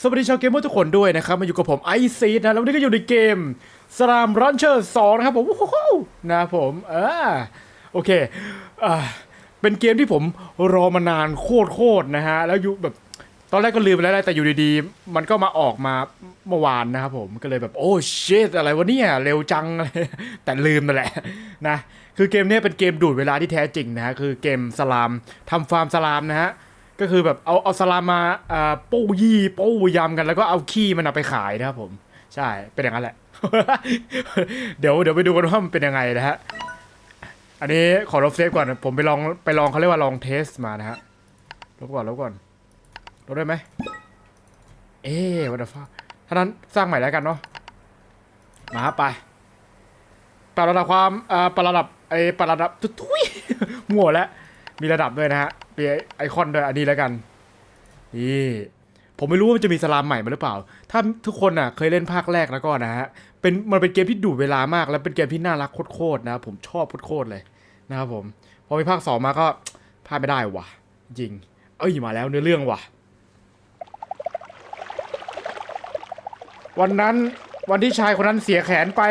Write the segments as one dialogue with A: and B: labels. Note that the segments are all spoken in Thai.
A: สวัสดีชาวเกมเมอร์ทุกคนด้วยนะครับ มาอยู่กับผมไอซีนะแล้ววันนี้ก็อยู่ในเกมสลามรันเชอร์สองนะครับผมโอ้โหนะผมเอ่าโอเคอ่าเป็นเกมที่ผมรอมานานโคตรโคตรๆนะฮะ แล้วอยู่แบบตอนแรกก็ลืมไปแล้วแหละแต่อยู่ดีๆ มันก็มาออกมาเมื่อวานนะครับผมก็เลยแบบโอ้ชิตอะไรวะเนี่ยเร็วจังแต่ลืมนั่นแหละนะคือเกมนี้เป็นเกมดูดเวลาที่แท้จริงนะฮะคือเกมสลามทำฟาร์มสลามนะฮะ ก็คือแบบเอาเอาสลามมาอ่าปูยี่ปูยำกันแล้วก็เอาขี้มันเอาไปขายนะครับผม ใช่เป็นอย่างนั้นแหละ เดี๋ยวเดี๋ยวไปดูกันว่ามันเป็นยังไงนะฮะอันนี้ขอลบเซฟก่อนผมไปลองไปลองเขาเรียกว่าลองเทสมานะฮะลบก่อนลบก่อนลบได้ไหมเอ๊ะวันเดอร์ฟ้าถ้านั้นสร้างใหม่แล้วกันเนาะมาไปปรับระดับความอ่าปรับระดับไอ้ปรับระดับทุยมั่วแล้วมีระดับด้วยนะฮะ มีไอคอนด้วยอันนี้แล้วกัน นี่ผมไม่รู้ว่ามันจะมีสลามใหม่มาหรือเปล่า ถ้าทุกคนอะเคยเล่นภาคแรกแล้วก็นะฮะ เป็นมันเป็นเกมที่ดูดเวลามาก แล้วเป็นเกมที่น่ารักโคตรๆนะ ผมชอบโคตรๆเลยนะครับผม พอมีภาคสองมาก็พลาดไม่ได้ว่ะ จริง เอ้ยมาแล้วเนื้อเรื่องว่ะ วันนั้นวันที่ชายคนนั้นเสียแขนไป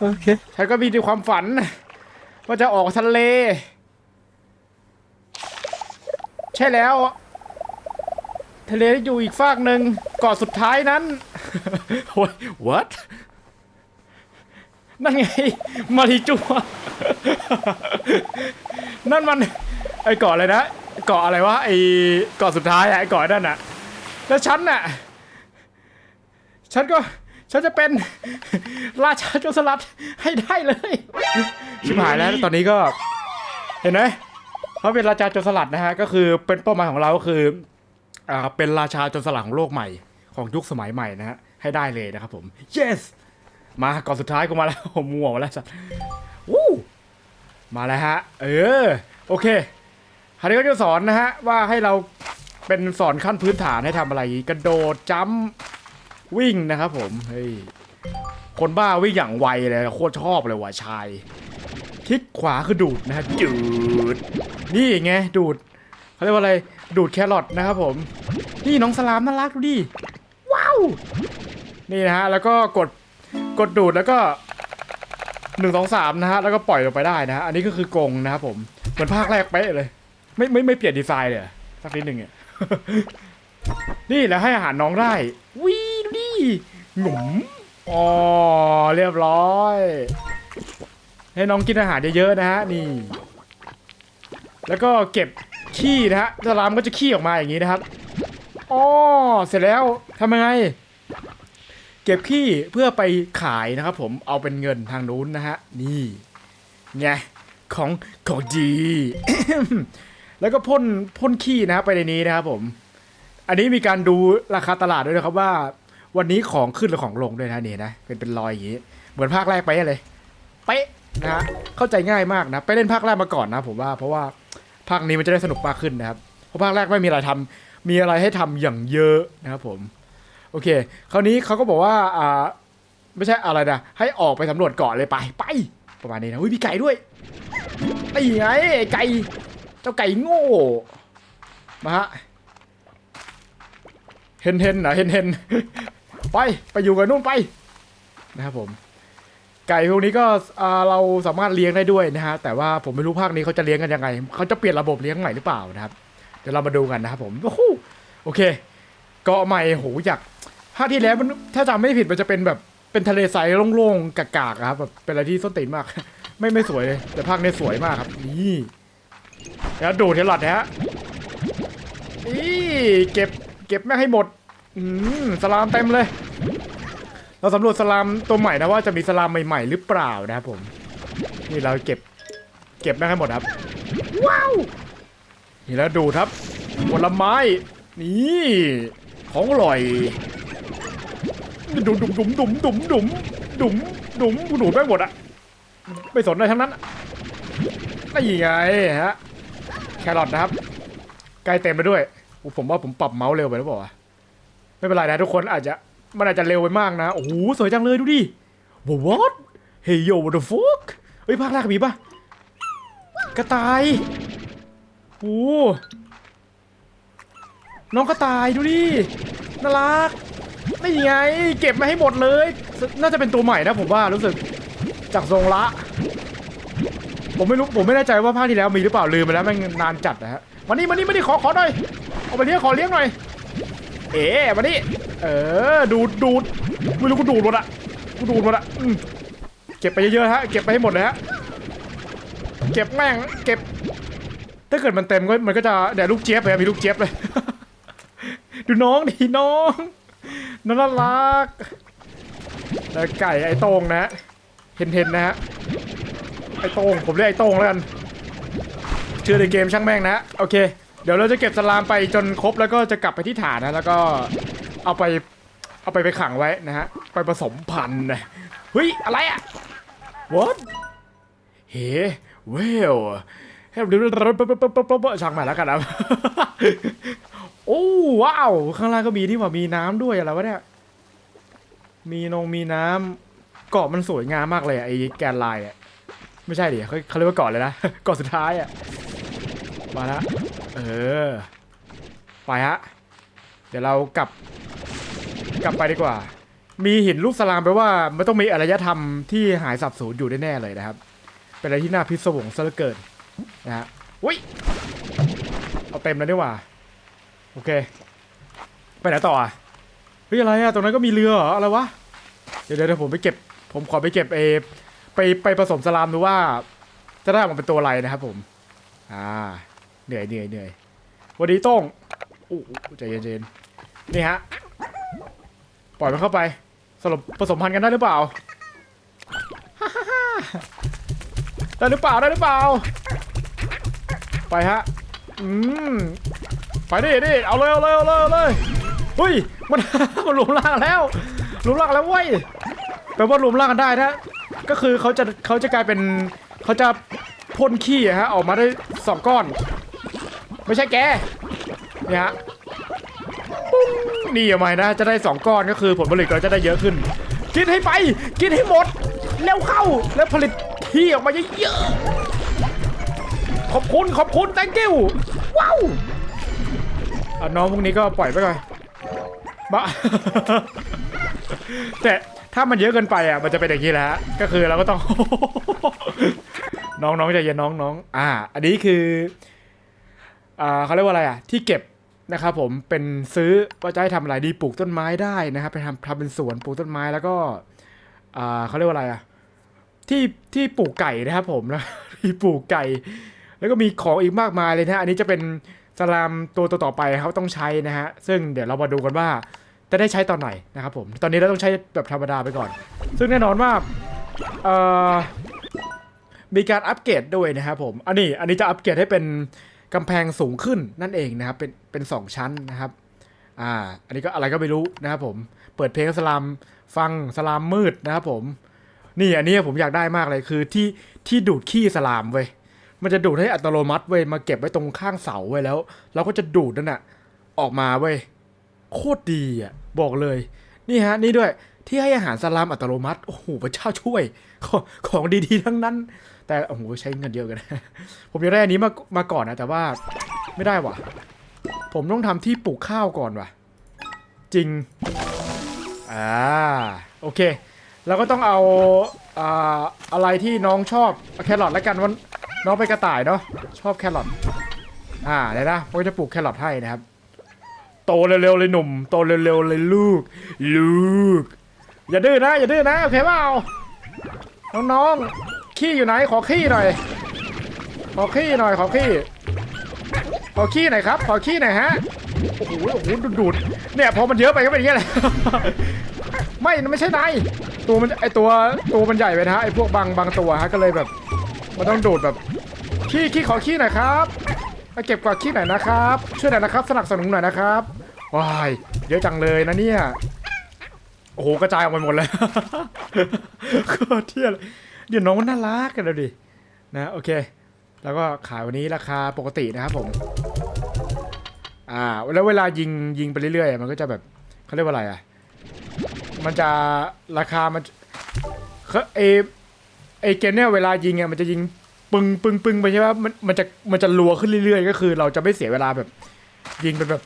B: โอเค
A: ฉันก็มีความฝัน ว่าจะออกทะเล ใช่แล้ว ทะเลที่อยู่อีกฝากหนึ่งเกาะสุดท้ายนั้นโอ้ย what นั่นไง มาริจัว นั่นมัน ไอเกาะอะไรนะ เกาะอะไรวะ ไอเกาะสุดท้ายอะไอเกาะนั่นน่ะแล้วฉันน่ะ ฉันก็ ฉันจะเป็น ราชาโจรสลัดให้ได้เลย ชิบหายแล้วตอนนี้ก็ เห็นไหม เขาเป็นราชาโจรสลัดนะฮะก็คือเป็นเป้าหมายของเราก็คืออ่าเป็นราชาโจรสลัดของโลกใหม่ ของยุคสมัยใหม่นะฮะให้ได้เลยนะครับผม yes มาก่อนสุดท้ายกูมาแล้วผมมัวมาแล้วสัตว์วู้มาแล้วฮะ เออ โอเคคราวนี้ก็จะสอนนะฮะ ว่าให้เราเป็นสอนขั้นพื้นฐานให้ทำอะไร กระโดดจัมวิ่งนะครับผม เฮ้ย คนบ้าวิ่งอย่างไวเลย โคตรชอบเลยว่ะชาย คลิกขวาคือดูดนะฮะดูด นี่ไงดูดเขาเรียกว่าอะไรดูดแครอทนะครับผม นี่น้องสลามน่ารักดูดิว้าวนี่นะฮะแล้วก็กดกดดูดแล้วก็หนึ่งสองสามนะฮะแล้วก็ปล่อยลงไปได้นะฮะอันนี้ก็คือกงนะครับผมเหมือนภาคแรกเป๊ะเลย ไม่ไม่ไม่เปลี่ยนดีไซน์เลยสักนิดหนึ่งเนี่ยนี่แล้วให้อาหารน้องได้วีดูดิหนุ่มอ๋อเรียบร้อย ให้น้องกินอาหารเยอะๆนะฮะนี่ แล้วก็เก็บขี้นะฮะสลามก็จะขี้ออกมาอย่างนี้นะครับอ๋อเสร็จแล้วทำยังไง เก็บขี้เพื่อไปขายนะครับ ผมเอาเป็นเงินทางนู้นนะฮะนี่ไงของของดีแล้วก็พ่นพ่นขี้นะครับไปในนี้นะครับผม อันนี้มีการดูราคาตลาดด้วยนะครับว่า วันนี้ของขึ้นหรือของลงด้วยนะนี่นะเป็นเป็นรอยอย่างนี้ เหมือนภาคแรกไปเลยเป๊ะนะฮะเข้าใจง่ายมากนะ ไปเล่นภาคแรกมาก่อนนะผมว่าเพราะว่า ภาคนี้มันจะได้สนุกมากขึ้นนะครับเพราะภาคแรกไม่มีอะไรทำมีอะไรให้ทำอย่างเยอะนะครับผม โอเค คราวนี้เขาก็บอกว่าอ่าไม่ใช่อะไรนะให้ออกไปสำรวจเกาะเลยไปไป ประมาณนี้นะอุ้ยมีไก่ด้วยไอ้ไงไก่เจ้าไก่โง่มาฮะเห็นเห็นเหรอเห็นเห็นไปไปอยู่กับนู่นไปนะครับผม ไก่พวกนี้ก็เราสามารถเลี้ยงได้ด้วยนะฮะแต่ว่าผมไม่รู้ภาคนี้เขาจะเลี้ยงกันยังไงเขาจะเปลี่ยนระบบเลี้ยงใหม่หรือเปล่านะครับเดี๋ยวเรามาดูกันนะครับผมโอ้โหโอเค เกาะใหม่โหอยากภาคที่แล้วมันถ้าจำไม่ผิดมันจะเป็นแบบเป็นทะเลทรายโล่งๆกากๆอะครับแบบเป็นอะไรที่ส้นตีนมาก ไม่ไม่สวยเลยแต่ภาคนี้สวยมากครับนี่แล้วดูเทลอดนะฮะนี่เก็บเก็บไม่ให้หมดอืมสลามเต็มเลย เราสำรวจสลามตัวใหม่นะว่าจะมีสลามใหม่ๆหรือเปล่านะครับผม นี่เราเก็บ เก็บแม่งให้หมดครับ ว้าวนี่แล้วดูครับผลไม้ นี่ของอร่อยดุมดุมดุมดุมดุมดุมดุมดุมกูดูดไม่หมดอะไม่สนอะไรทั้งนั้นนี่ไงฮะแครอทนะครับใกล้เต็มไปด้วยผมว่าผมปรับเมาส์เร็วไปหรือเปล่าไม่เป็นไรนะทุกคนอาจจะ มันอาจจะเร็วไปมากนะ โอ้โหสวยจังเลยดูดิ what hey yo what the fuck เฮ้ยภาคแรกมีปะกระต่ายโอ้น้องกระต่ายดูดิ น่ารักนี่ไง เก็บมาให้หมดเลย น่าจะเป็นตัวใหม่นะผมว่ารู้สึก จากทรงละ ผมไม่รู้ผมไม่แน่ใจว่าภาคที่แล้วมีหรือเปล่าลืมไปแล้วมันนานจัดนะฮะมานี่มานี่มานี่ขอขอหน่อย เอาไปเลี้ยงขอเลี้ยงหน่อย เอ๋มานี่เออดูดดูดไม่รู้กูดูดหมดอะกูดูดหมดอะอเก็บไปเยอะๆฮะเก็บไปให้หมดเลยฮะเก็บแม่งเก็บ ถ้าเกิดมันเต็มก็มันก็จะเดี๋ยวลูกเจี๊ยบเลยมีลูกเจี๊ยบเลย ดูน้องดิน้องน่ารักแล้วไก่ไอ้โต้งนะฮะเห็นเห็นๆนะฮะไอ้โต้งผมเรียกไอ้โต้งแล้วกันชื่อในเกมช่างแม่งนะโอเค เดี๋ยวเราจะเก็บสลามไปจนครบแล้วก็จะกลับไปที่ฐานนะแล้วก็เอาไปเอาไปไปขังไว้นะฮะไปผสมพันธุ์นะเฮ้ยอะไรอะ what เฮ้เวลช่างใหม่แล้วกันนะโอ้ว้าว ข้างล่างก็มีที่ว่ามีน้ำด้วยอะไรวะเนี่ย มีนงมีน้ำเกาะมันสวยงามมากเลยอะไอ้แกนไลน์อะไม่ใช่ดิเขาเขาเรียกว่าเกาะเลยนะเกาะสุดท้ายอะ มาละเออ ไปฮะ เดี๋ยวเรากลับ กลับไปดีกว่า มีหินลูกสลามแปลว่ามันต้องมีอารยธรรมที่หายสับสูญอยู่แน่ๆเลยนะครับ เป็นอะไรที่น่าพิศวงซะเหลือเกินนะฮะอุ้ย เอาเต็มแล้วดีกว่า โอเค ไปไหนต่ออะเฮ้ยอะไรอะ ตรงนั้นก็มีเรือเหรอ อะไรวะ เดี๋ยวเดี๋ยวผมไปเก็บ ผมขอไปเก็บเอไปไปผสมสลามดูว่า จะได้ออกมาเป็นตัวอะไรนะครับผม อ่า เหนื่อยเหนื่อยเหนื่อยวันนี้ต้องอู้อู้ใจเย็นใจเย็นนี่ฮะ ปล่อยมันเข้าไปสรุปผสมพันธุ์กันได้หรือเปล่าได้หรือเปล่าได้หรือเปล่า ไปฮะ อืม ไปดิดิเอาเลยเอาเลยเอาเลยเลยเฮ้ย มันมันรวมร่างแล้วรวมร่างแล้วเว้ยแปลว่ารวมร่างกันได้นะก็คือเขาจะเขาจะกลายเป็นเขาจะพ่นขี้อะฮะออกมาได้สองก้อน ไม่ใช่แกเนี่ยฮะปุ้งนี่เอาไหมนะจะได้สองก้อนก็คือผลผลิตเราจะได้เยอะขึ้น กินให้ไป กินให้หมดเร็วเข้าแล้วผลิตขี้ออกมาเยอะๆขอบคุณขอบคุณ thank you ว้าวอะน้องพวกนี้ก็ปล่อยไปก่อนบ้าแต่ถ้ามันเยอะเกินไปอะมันจะเป็นอย่างนี้แหละก็คือเราก็ต้อง น้องน้องใจเย็นน้องน้องอ่า อันนี้คือ เขาเรียกว่าอะไรอะที่เก็บนะครับผมเป็นซื้อว่าจะให้ทำอะไรดีปลูกต้นไม้ได้นะครับไปทำทำเป็นสวนปลูกต้นไม้แล้วก็เขาเรียกว่าอะไรอะที่ที่ปลูกไก่นะครับผมนะที่ปลูกไก่ แล้วก็มีของอีกมากมายเลยนะฮะอันนี้จะเป็นสลามตัวต่อไปเขาต้องใช้นะฮะซึ่งเดี๋ยวเรามาดูกันว่าจะได้ใช้ตอนไหนนะครับผมตอนนี้เราต้องใช้แบบธรรมดาไปก่อน ซึ่งแน่นอนว่าเอ่อมีการอัปเกรดด้วยนะครับผมอันนี้อันนี้จะอัปเกรดให้เป็น กำแพงสูงขึ้นนั่นเองนะครับ เป็นเป็นสองชั้นนะครับ อ่า อันนี้ก็อะไรก็ไม่รู้นะครับผม เปิดเพลงสลามฟังสลามมืดนะครับผม นี่อันนี้ผมอยากได้มากเลยคือที่ที่ดูดขี้สลามเว้ย มันจะดูดให้อัตโนมัติเว้ยมาเก็บไว้ตรงข้างเสาไว้แล้ว เราก็จะดูดนั่นน่ะออกมาเว้ย โคตรดีอะบอกเลย นี่ฮะนี่ด้วย ที่ให้อาหารสลามอัตโนมัติ โอ้โห พระเจ้าช่วย ของของดีๆ ทั้งนั้น แต่ โอ้โห ใช้เงินเยอะกัน ผมอยากได้อันนี้มามาก่อนนะ แต่ว่าไม่ได้ว่ะ ผมต้องทำที่ปลูกข้าวก่อนว่ะ จริง อ่า โอเคเราก็ต้องเอาอ่าอะไรที่น้องชอบแครอทแล้วกันวันน้องไปนกระต่ายเนาะ ชอบแครอท อ่าเดี๋ยวนะผมจะปลูกแครอทให้นะครับ โตเร็วๆเลยหนุ่ม โตเร็วๆเลยลูก ลูก อย่าดื้อนะอย่าดื้อนะโอเคเปล่าน้องๆขี้อยู่ไหนขอขี้หน่อย ขอขี้หน่อยขอขี้ขอขี้หน่อยครับ ขอขี้หน่อยฮะโอ้โหโอ้โหดูดเนี่ยพอมันเยอะไปก็เป็นอย่างเงี้แหละไม่ไม่ใช่นายตัวมันไอตัวตัวมันใหญ่ไปนะฮะไอพวกบางบางตัวฮะก็เลยแบบ มันต้องดูดแบบขี้ขี้ขอขี้หน่อยครับมาเก็บกวาดขี้หน่อยนะครับ ช่วยหน่อยนะครับ สนับสนุนหน่อยนะครับว้ายเยอะจังเลยนะเนี่ย โอ้โหกระจายออกไปหมดเลยโคตรเที่ยเลยเดี๋ยวน้องมันน่ารักกันเลยดินะโอเค แล้วก็ขายวันนี้ราคาปกตินะครับผม อ่าแล้วเวลายิงยิงไปเรื่อยๆ มันก็จะแบบเขาเรียกว่าอะไรอะ มันจะราคามันเขาเอไอเกมเนี่ยเวลายิงอะมันจะยิงปึงปึงปึงไปใช่ไหมมันมันจะมันจะรัวขึ้นเรื่อยๆ ก็คือ เราจะไม่เสียเวลาแบบ ยิงเป็นแบบ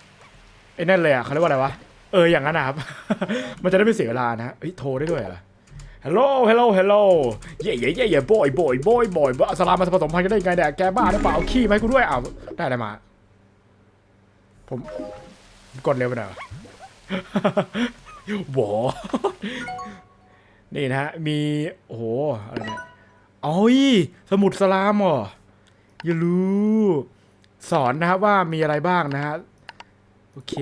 A: ไอ้นั่นเลยอะเขาเรียกว่าอะไรวะ เอออย่างนั้นนะครับ มันจะได้ไม่เสียเวลานะฮะเฮ้ยโทรได้ด้วยเหรอ Hello Hello Hello เย่เย่เย่เย่ boy boy boy boy สลามมาผสมพันธุ์กันได้ยังไงเนี่ยแกบ้าหรือเปล่าเอาขี้มาให้กูด้วยอ้าวได้อะไรมา ผมกดเร็วไปหน่อยหรอโหวนี่นะฮะ มีโอ้โหอะไรเนี่ยอ๋อยสมุดสลามเหรออย่ารู้ สอนนะครับว่ามีอะไรบ้างนะฮะ โอเค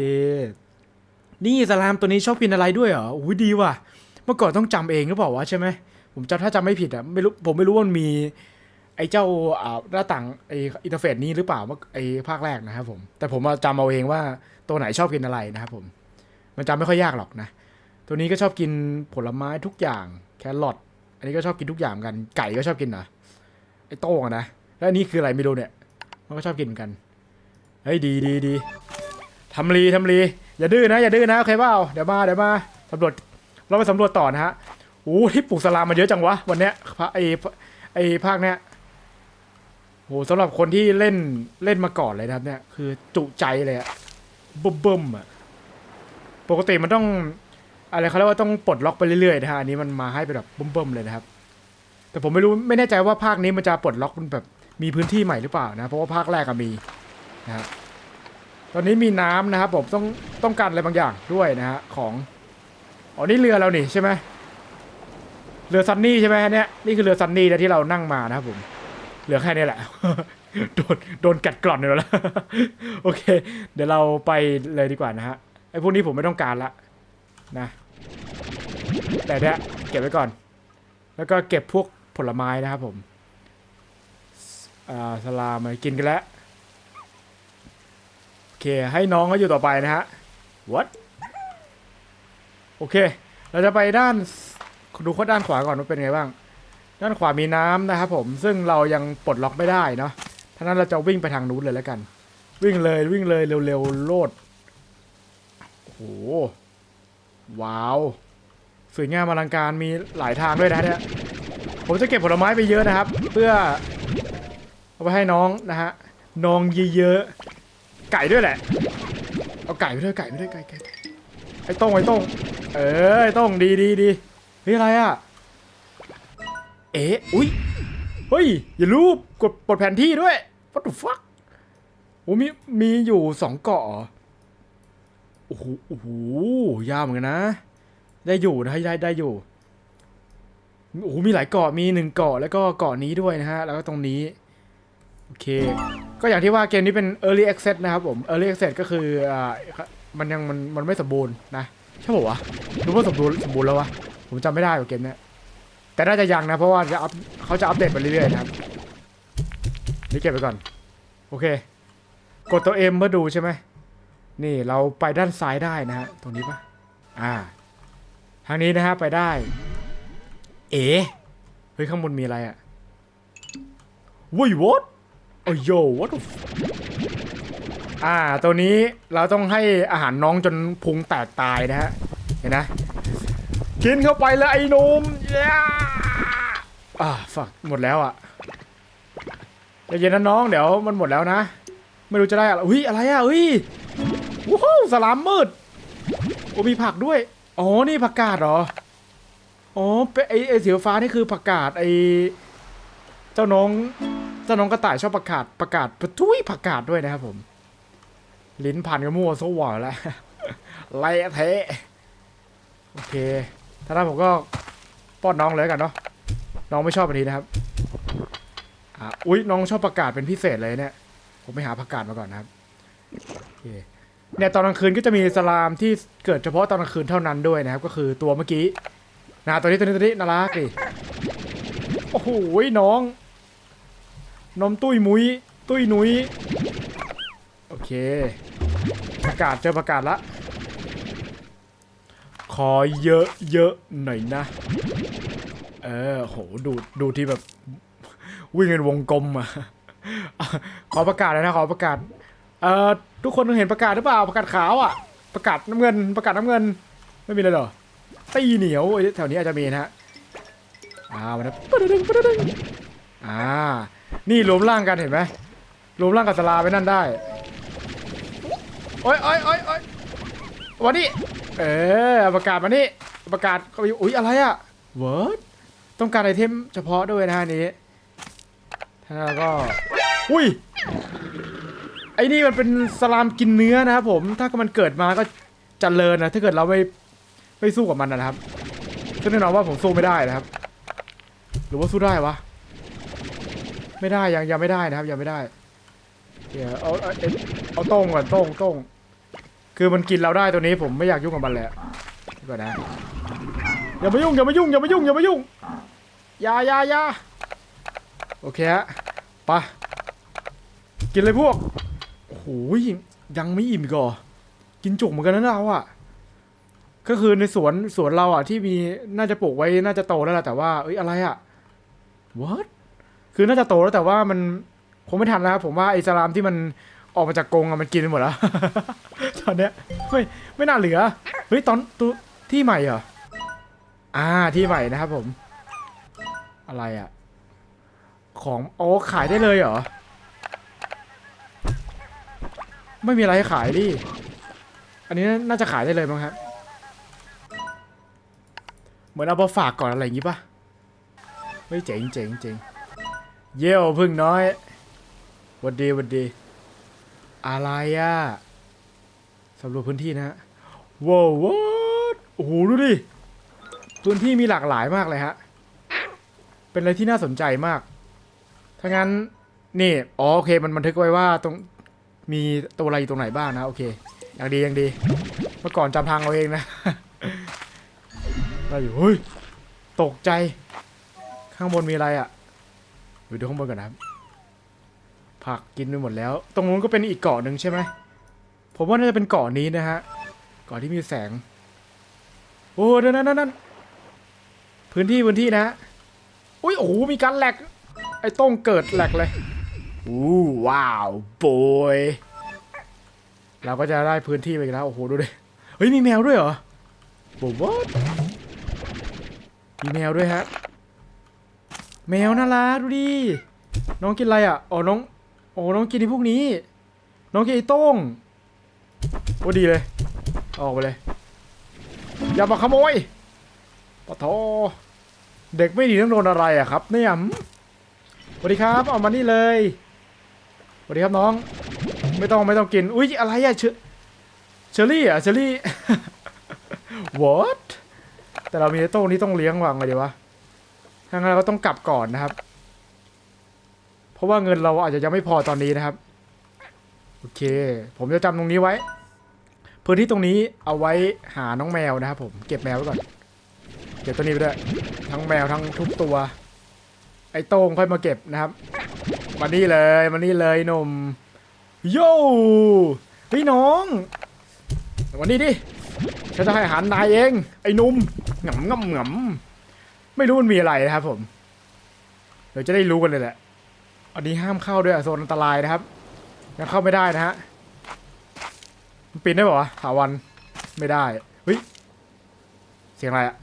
A: นี่สลามตัวนี้ชอบกินอะไรด้วยเหรออุ้ยดีว่ะ เมื่อก่อนต้องจำเองหรือเปล่าวะใช่ไหมผมจำถ้าจำไม่ผิดอะไม่รู้ผมไม่รู้ว่ามันมี ไอ้เจ้าอ่าหน้าต่างไอ้อินเทอร์เฟซนี้หรือเปล่าเมื่อไอ้ภาคแรกนะครับผม แต่ผมมาจำเอาเองว่าตัวไหนชอบกินอะไรนะครับผม มันจำไม่ค่อยยากหรอกนะ ตัวนี้ก็ชอบกินผลไม้ทุกอย่างแครอทอันนี้ก็ชอบกินทุกอย่างกัน ไก่ก็ชอบกินนะไอ้โต้งนะแล้วอันนี้คืออะไรไม่รู้เนี่ย มันก็ชอบกินเหมือนกันเฮ้ยดีดีดีทำรีทำรี อย่าดื้อนะอย่าดื้อนะโอเคเปล่าเดี๋ยวมาเดี๋ยวมาสำรวจเราไปสำรวจต่อนะฮะโอ้ที่ปลูกสลามมาเยอะจังวะวันเนี้ยพระไอไอภาคเนี้ยโหสำหรับคนที่เล่นเล่นมาก่อนเลยนะครับเนี่ยคือจุใจเลยอะเบิ่มอะปกติมันต้องอะไรเขาเรียกว่าต้องปลดล็อกไปเรื่อยๆนะฮะอันนี้มันมาให้เป็นแบบเบิ่มเลยนะครับ แต่ผมไม่รู้ไม่แน่ใจว่าภาคนี้มันจะปลดล็อกมันแบบมีพื้นที่ใหม่หรือเปล่านะ เพราะว่าภาคแรกก็มีนะฮะ ตอนนี้มีน้ำนะครับผมต้องต้องการอะไรบางอย่างด้วยนะฮะของอ๋อนี่เรือเรานี่ใช่ไหมเรือซันนี่ใช่ไหมเนี่ยนี่คือเรือซันนี่นะที่เรานั่งมานะครับผมเหลือแค่นี้แหละโดนโดนกัดกร่อนอยู่แล้ว โอเค เดี๋ยวเราไปเลยดีกว่านะฮะไอ้พวกนี้ผมไม่ต้องการละนะ แต่เนี้ยเก็บไว้ก่อน แล้วก็เก็บพวกผลไม้นะครับผมอ่าสลามมากินกันแล้ว เค ให้น้องเขาอยู่ต่อไปนะฮะ what โอเค เราจะไปด้านดูข้อด้านขวาก่อนว่าเป็นไงบ้าง ด้านขวามีน้ำนะครับผม ซึ่งเรายังปลดล็อกไม่ได้เนาะท่านั้นเราจะวิ่งไปทางนู้นเลยแล้วกัน วิ่งเลยวิ่งเลยเร็วๆโลดโอ้โหว้าว สวยงามอลังการมีหลายทางด้วยนะเนี่ยผมจะเก็บผลไม้ไปเยอะนะครับ เพื่อเอาไปให้น้องนะฮะน้องเยอะๆ ไก่ด้วยแหละ เอาไก่ไปด้วยไก่ไปด้วยไก่ไก่ไก่ไอ้โต้งไอ้โต้งเออไอ้โต้งดีดีดีเฮ้ยอะไรอะ เอ๊ะอุ้ยเฮ้ยอย่ารูปกดปลดแผนที่ด้วย what the fuck โอ้มีมีอยู่สองเกาะเหรอโอ้โหโอ้โหยาวเหมือนกันนะ ได้อยู่นะได้ได้อยู่โอ้โหมีหลายเกาะมีหนึ่งเกาะแล้วก็เกาะนี้ด้วยนะฮะ แล้วก็ตรงนี้ โอเค ก็อย่างที่ว่าเกมนี้เป็น Early Access นะครับผม Early Access ก็คืออ่ามันยังมันมันไม่สมบูรณ์นะใช่ป่าวะรู้ว่าสมบูรณ์สมบูรณ์แล้ววะผมจำไม่ได้ว่าเกมเนี้ยแต่น่าจะยังนะเพราะว่าจะอัพเขาจะอัปเดตไปเรื่อยๆนะครับนี่เก็บไปก่อน โอเค กดตัว M เพื่อดูใช่ไหมนี่เราไปด้านซ้ายได้นะฮะตรงนี้ปะอ่า ทางนี้นะฮะไปได้ เอ๋เฮ้ยข้างบนมีอะไรอะวุ้ย what โอ้ยโย what the f- อ่า ตัวนี้เราต้องให้อาหารน้องจนพุงแตกตายนะฮะ เห็นนะ กินเข้าไปเลยไอ้นุ่มย้าอ่าฝักหมดแล้วอะใจเย็นนะน้องเดี๋ยวมันหมดแล้วนะ ไม่รู้จะได้อะไรอุ้ยอะไรอะอุ้ยว้าวสลามมืดโอ้มีผักด้วย อ๋อ นี่ผักกาดเหรอ อ๋อเป็นไอไอสีฟ้านี่คือผักกาดไอเจ้าน้อง เจ้าน้องกระต่ายชอบผักกาดผักกาดประทุยผักกาดด้วยนะครับผม ลิ้นพันกับมั่วโซวอแล้วไรอะเทะโอเคถ้านั้ผมก็ป้อนน้องเลยกันเนาะน้องไม่ชอบอันนี้นะครับอ่าอุ๊ยน้องชอบผักกาดเป็นพิเศษเลยเนี่ย ผมไปหาผักกาดมาก่อนนะครับโอเคเนี่ยตอนกลางคืนก็จะมีสลามที่เกิดเฉพาะตอนกลางคืนเท่านั้นด้วยนะครับ ก็คือตัวเมื่อกี้นะตัวนี้ตัวนี้ตัวนี้น่ารักดิโอ้โหน้อง นมตุ้ยมุ้ยตุ้ยนุ้ยโอเคประกาศเจอประกาศละ ขอเยอะเยอะหน่อยนะ เออโหดูดูที่แบบ วิ่งเป็นวงกลมอะขอประกาศเลยนะขอประกาศเอ่อทุกคนเห็นประกาศหรือเปล่าประกาศขาวอะประกาศน้ำเงิน ประกาศน้ำเงิน ไม่มีเลยเหรอตีเหนียวเอ้ยแถวนี้อาจจะมีนะฮะอ่ามันนะปะดึงปะดึงอ่า นี่รวมร่างกันเห็นไหมรวมร่างกับสลาไปนั่นได้โอ้ยโอ้ยโอ้ยโอ้ยวันนี้เออประกาศมานี่ประกาศเขาอยู่อุ๊ยอะไรอะเวิร์ดต้องการไอเทมเฉพาะด้วยนะฮะอันนี้ถ้าแล้วก็อุ้ยไอ้นี่มันเป็นสลามกินเนื้อนะครับผมถ้ามันเกิดมาก็จเจริญนะถ้าเกิดเราไม่ไม่สู้กับมันนะครับแน่นอนว่าผมสู้ไม่ได้นะครับ หรือว่าสู้ได้วะ ไม่ได้ยังยังไม่ได้นะครับยังไม่ได้เดี๋ยวเอาเอาเอาเอาโต้งก่อนโต้งโต้งคือมันกินเราได้ตัวนี้ผมไม่อยากยุ่งกับมันเละเดี๋ยวก่อนนะอย่ามายุ่งอย่ามายุ่งอย่ามายุ่งอย่ามายุ่งอย่าอย่าอย่าโอเคฮะไปะกินเลยพวกโอ้โหยังไม่อิ่มก่อกินจุกเหมือนกันนะเราอะก็คือในสวนสวนเราอะที่มีน่าจะปลูกไว้น่าจะโตแล้วแหละแต่ว่าเอ้ยอะไรอะ what คือน่าจะโตแล้วแต่ว่ามันคงไม่ทันแล้วครับผมว่าไอ้สลามที่มันออกมาจากกรงอะมันกินไปหมดแล้ว ตอนเนี้ยไม่ไม่น่าเหลือเฮ้ยตอนตัวที่ใหม่เหรออ่าที่ใหม่นะครับผม อะไรอะของโอ้ขายได้เลยเหรอไม่มีอะไรให้ขายดิอันนี้น่าจะขายได้เลยมั้งครับเหมือนเอามาฝากก่อนอะไรอย่างงี้ป่ะเฮ้ยเจ๋งเจ๋งเจ๋ง เยี่ยวพึ่งน้อยวันดีวันดี อะไรอะสำรวจพื้นที่นะฮะว้าวว้าวโอ้โหดูดิ พื้นที่มีหลากหลายมากเลยฮะ เป็นอะไรที่น่าสนใจมาก ถ้างั้น นี่ อ๋อโอเค มันบันทึกไว้ว่าตรง มีตัวอะไรอยู่ตรงไหนบ้างนะ โอเค อย่างดีอย่างดี เมื่อก่อนจำทางเอาเองนะได้อยู่ เฮ้ย ตกใจ ข้างบนมีอะไรอะ ไปดูข้างบนก่อนนะครับ ผักกินไปหมดแล้ว ตรงนู้นก็เป็นอีกเกาะหนึ่งใช่ไหมผมว่าน่าจะเป็นเกาะนี้นะฮะเกาะที่มีแสง โอ้นั่นนั่นนั่นพื้นที่พื้นที่นะฮะอุ้ยโอ้โหมีการแหลกไอ้ต้งเกิดแหลกเลยอู้ว้าวโบยเราก็จะได้พื้นที่ไปแล้วโอ้โหดูดิเฮ้ยมีแมวด้วยเหรอโบวอมีแมวด้วยฮะ แมวน่ารักดูดิ น้องกินอะไรอะ อ๋อ น้อง โอ้น้องกินไอ้พวกนี้ น้องกินไอ้โต้งโอ้ดีเลย ออกไปเลย อย่ามาขโมยปะโทเด็กไม่ดีต้องโดนอะไรอะครับเนี่ยมสวัสดีครับ เอามานี่เลยสวัสดีครับน้อง ไม่ต้องไม่ต้องกิน อุ้ยอะไรอะเชอเชอรี่อะเชอรี่ what แต่เรามีไอ้โต้งนี่ต้องเลี้ยงวางไงดีวะ ทางนั้นเราก็ต้องกลับก่อนนะครับ เพราะว่าเงินเราอาจจะยังไม่พอตอนนี้นะครับ โอเค ผมจะจำตรงนี้ไว้ พื้นที่ตรงนี้เอาไว้หาน้องแมวนะครับ ผม เก็บแมวไว้ก่อน เก็บตัวนี้ไปด้วย ทั้งแมวทั้งทุกตัว ไอ้โต้งค่อยมาเก็บนะครับมานี่เลยมานี่เลยหนุ่มโย่เฮ้ยน้องวันนี้ดิฉันจะให้อาหารนายเอง ไอ้นุ่มหงำงำงำ ไม่รู้มันมีอะไรนะครับผม เดี๋ยวจะได้รู้กันเลยแหละ อันนี้ห้ามเข้าด้วยอะโซนอันตรายนะครับ ยังเข้าไม่ได้นะฮะ มันปีนได้ป่าวะถาวันไม่ได้ เฮ้ย เสียงอะไรอะ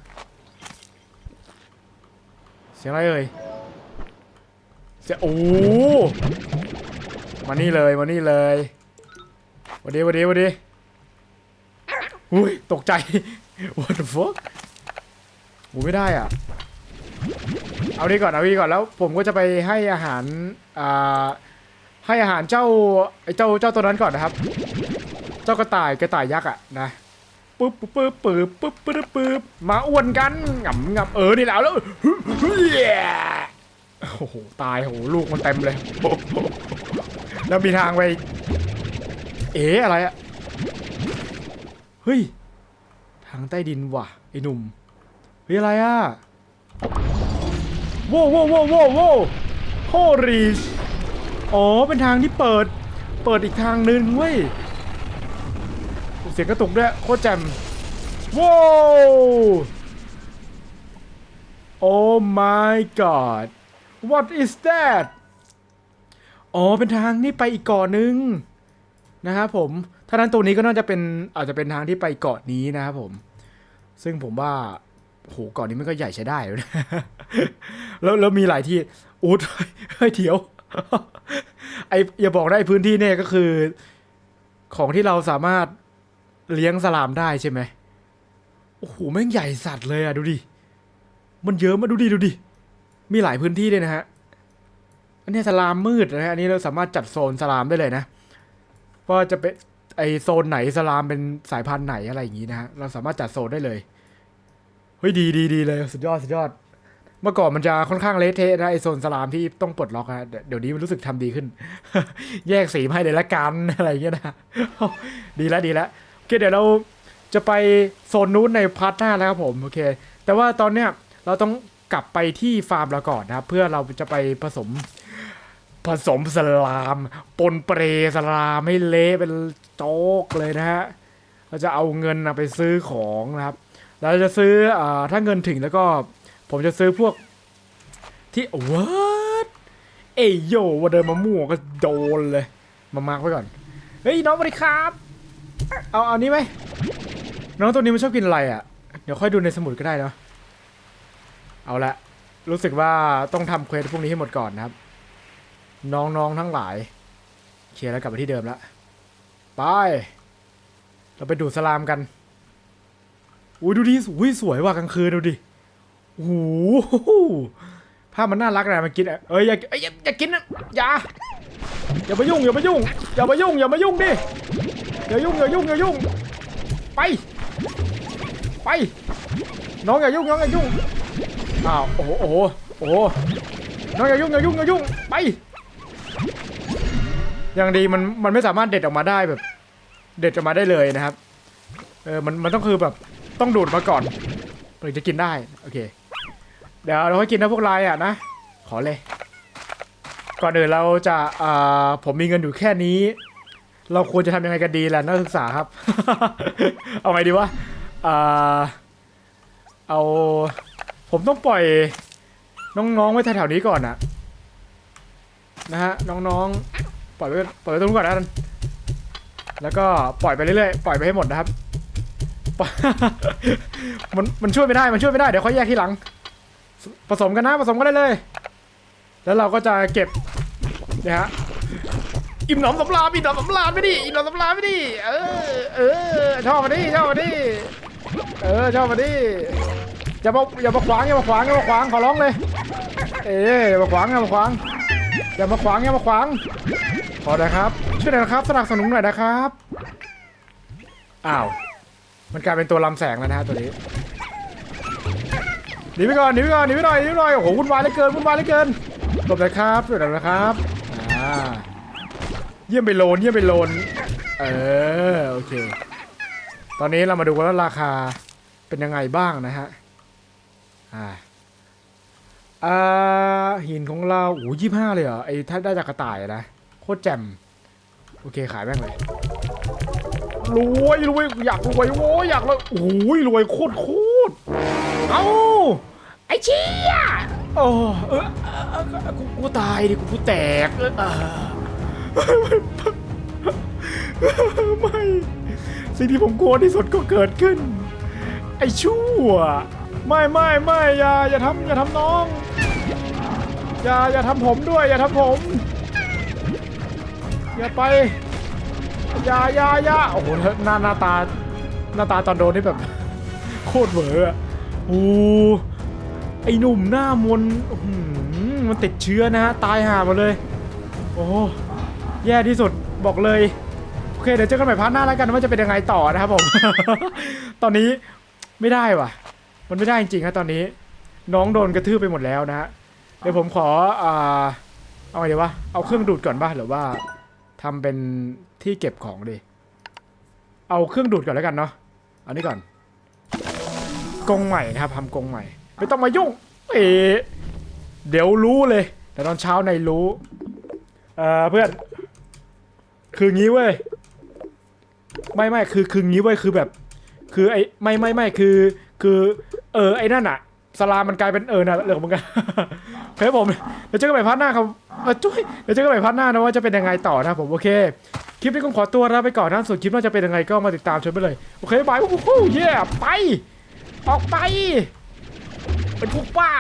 A: เสียงอะไรเอ่ย เสียงโอ้มานี่เลยมานี่เลยวันดีวันดีวันดีอุ้ยตกใจ what the fuck โอ้ไม่ได้อะ เอาดีก่อนเอาดีก่อนแล้ว ผมก็จะไปให้อาหารอ่าให้อาหารเจ้าไอ้เจ้าเจ้าตัวนั้นก่อนนะครับ เจ้ากระต่ายกระต่ายยักษ์อะนะปึ๊บปึ๊บปึ๊บปึ๊บปึ๊บปึ๊บปึ๊บมาอ้วนกันงำงำเออนี่แล้วแล้วโอ้โหตายโอ้โหลูกมันเต็มเลย แล้วมีทางไปเอ๋อะไรอะเฮ้ยทางใต้ดินว่ะไอ้หนุ่มเฮ้ยอะไรอะ โว้วโว้วโว้วโว้วโว้โฮรีชอ๋อ เป็นทางที่เปิด เปิดอีกทางนึงเว้ย เสียงกระตุกด้วย โคตรแจ่มว้าว Oh my god what is that อ๋อ เป็นทางที่ไปอีกเกาะนึงนะครับผม ถ้านั้นตัวนี้ก็น่าจะเป็นอาจจะเป็นทางที่ไปเกาะนี้นะครับผม ซึ่งผมว่า โหเก่อนนี้มันก็ใหญ่ใช้ได้เลยนะแล้วแล้วมีหลายที่อูดเฮ้ยเดี๋ยว ไออย่าบอกได้พื้นที่เนี่ยก็คือ ของที่เราสามารถเลี้ยงสลามได้ใช่ไหมโอ้โหแม่งใหญ่สัตว์เลยอะดูดิ มันเยอะมาดูดิดูดิ มีหลายพื้นที่เลยนะฮะ อันนี้สลามมืดนะฮะ อันนี้เราสามารถจัดโซนสลามได้เลยนะ ว่าจะเป็นไอโซนไหนสลามเป็นสายพันธุ์ไหนอะไรอย่างงี้นะฮะ เราสามารถจัดโซนได้เลย เฮ้ยดีดีดีเลยสุดยอดสุดยอด เมื่อก่อนมันจะค่อนข้างเละเทะนะไอโซนสลามที่ต้องปลดล็อกนะเดี๋ยวนี้มันรู้สึกทำดีขึ้น แยกสีให้เลยละกันอะไรเงี้ยนะดีแล้วดีแล้วโอเคเดี๋ยวเราจะไปโซนนู้นในพาร์ทหน้าแล้วครับผมโอเค แต่ว่าตอนเนี้ยเราต้องกลับไปที่ฟาร์มเราก่อนนะครับ เพื่อเราจะไปผสมผสมสลาม ปนเปรสลามให้เละเป็นโจ๊กเลยนะฮะเราจะเอาเงินนะไปซื้อของนะครับ เราจะซื้ออาถ้าเงินถึงแล้วก็ ผมจะซื้อพวกที่วัดเอยโยวเดินมามั่วก็โดนเลย มามาร์กไว้ก่อน เฮ้ยน้องสวัสดีครับ เอาเอานี้ไหมน้องตัวนี้มันชอบกินอะไรอะ เดี๋ยวค่อยดูในสมุดก็ได้เนาะเอาละรู้สึกว่าต้องทำเควสพวกนี้ให้หมดก่อนนะครับ น้องๆทั้งหลาย เคลียร์แล้วกลับมาที่เดิมแล้วไป เราไปดูดสลามกัน อุ้ยดูดิอุ้ยสวยว่ะกลางคืนดูดิโอ้โหภาพมันน่ารักนะมันกินอะเอ้ยอย่าเอ้ยอย่าอย่ากินนะอย่าอย่ามายุ่งอย่ามายุ่งอย่ามายุ่งอย่ามายุ่งดิอย่ายุ่งอย่ายุ่งอย่ายุ่ง ไป ไป น้องอย่ายุ่งน้องอย่ายุ่งอ้าวโอ้โหโอ้โหโอ้โหน้องอย่ายุ่งอย่ายุ่งอย่ายุ่งไปอย่างดีมันมันไม่สามารถเด็ดออกมาได้แบบ เด็ดออกมาได้เลยนะครับเออมันมันต้องคือแบบ ต้องดูดมาก่อนถึงจะกินได้ โอเค เดี๋ยวเราให้กินนะพวกลายอะนะ ขอเลย ก่อนอื่นเราจะอ่าผมมีเงินอยู่แค่นี้ เราควรจะทำยังไงกันดีล่ะนักศึกษาครับ เอาไงดีวะอ่าเอา ผมต้องปล่อย น้องๆไว้แถวๆนี้ก่อนอะนะฮะน้องๆปล่อยไปปล่อยไปตรงนู้นก่อนนะแล้วก็ปล่อยไปเรื่อยๆปล่อยไปให้หมดนะครับ มันมันช่วยไม่ได้มันช่วยไม่ได้เดี๋ยวเขาแยกทีหลัง ผสมกันนะผสมกันได้เลย แล้วเราก็จะเก็บเนี่ยฮะอิ่มหนอมสำราญอิ่มหนอมสำราญไม่ดิอิ่มหนอมสำราญไม่ดิเออเออชอบมาดิชอบมาดิเออชอบมาดิอย่ามาอย่ามาขวางอย่ามาขวางอย่ามาขวางขอร้องเลย เอ๊อย่ามาขวางอย่ามาขวางอย่ามาขวางอย่ามาขวางขอหนะครับช่วยหน่อยนะครับสนับสนุนหน่อยนะครับอ้าว มันกลายเป็นตัวลำแสงแล้วนะฮะตัวนี้หนีไปก่อนหนีไปก่อนหนีไปหน่อยหนีไปหน่อยโอ้โหวุ่นวายเหลือเกินวุ่นวายเหลือเกินหลบเลยครับช่วยหน่อยนะครับอ่าเยี่ยมไปโลนเยี่ยมไปโลนเออโอเค ตอนนี้เรามาดูกันว่าราคาเป็นยังไงบ้างนะฮะอ่าอ่าหินของเราโอ้ยี่ห้าเลยเหรอไอ้ถ้าได้จากกระต่ายนะโคตรแจ่มโอเคขายแม่งเลย รวยรวยอยากรวยโว้ยอยากเลยโอ้ยรวยโคตรโคตรเอ้าไอ้เชี่ยโอ้เออกูกูตายดิกูกูแตกเออไม่สิ่งที่ผมกลัวที่สุดก็เกิดขึ้น ไอ้ชั่ว ไม่ไม่ไม่อย่าอย่าทำอย่าทำน้อง อย่าอย่าทำผมด้วย อย่าทำผม อย่าไป ย่าย่าย่าโอ้โหหน้าหน้าตา หน้าตาตอนโดนนี่แบบ โคตรเหวอร์อะโอ้ไอ้หนุ่มหน้ามนมันติดเชื้อนะฮะ ตายห่าหมาเลย โอ้แย่ที่สุดบอกเลย โอเคเดี๋ยวเจอกันใหม่พาร์ทหน้าแล้วกันว่าจะเป็นยังไงต่อนะครับผม ตอนนี้ไม่ได้ว่ะ มันไม่ได้จริงๆครับตอนนี้ น้องโดนกระทืบไปหมดแล้วนะฮะ เดี๋ยวผมขออ่าเอาไงดีวะ เอาเครื่องดูดก่อนป่ะหรือว่าทำเป็น ที่เก็บของดีเอาเครื่องดูดก่อนแล้วกันเนาะอานี้ก่อน กงใหม่นะครับทำกงใหม่ ไม่ต้องมายุ่ง เอ๋เดี๋ยวรู้เลย แต่ตอนเช้าในรู้ เอ่อเพื่อน คืองี้เว้ย ไม่ไม่คือคืองี้เว้ย คือแบบ คือไอ้ไม่ไม่ไม่คือ คือ เออไอ้นั่นอะ สลามมันกลายเป็นเออน่ะเรื่องของมึงกันเฮ้ยผมเดี๋ยวเจอกันใหม่พาร์ทหน้าครับเออจุ้ยเดี๋ยวเจอกันใหม่พาร์ทหน้านะว่าจะเป็นยังไงต่อนะผมโอเคคลิปนี้ผมขอตัวลาไปก่อนนะส่วนคลิปน่าจะเป็นยังไงก็มาติดตามชมไปเลยโอเคบายโอ้โหเย่ไป ออกไป เป็นพวกป้า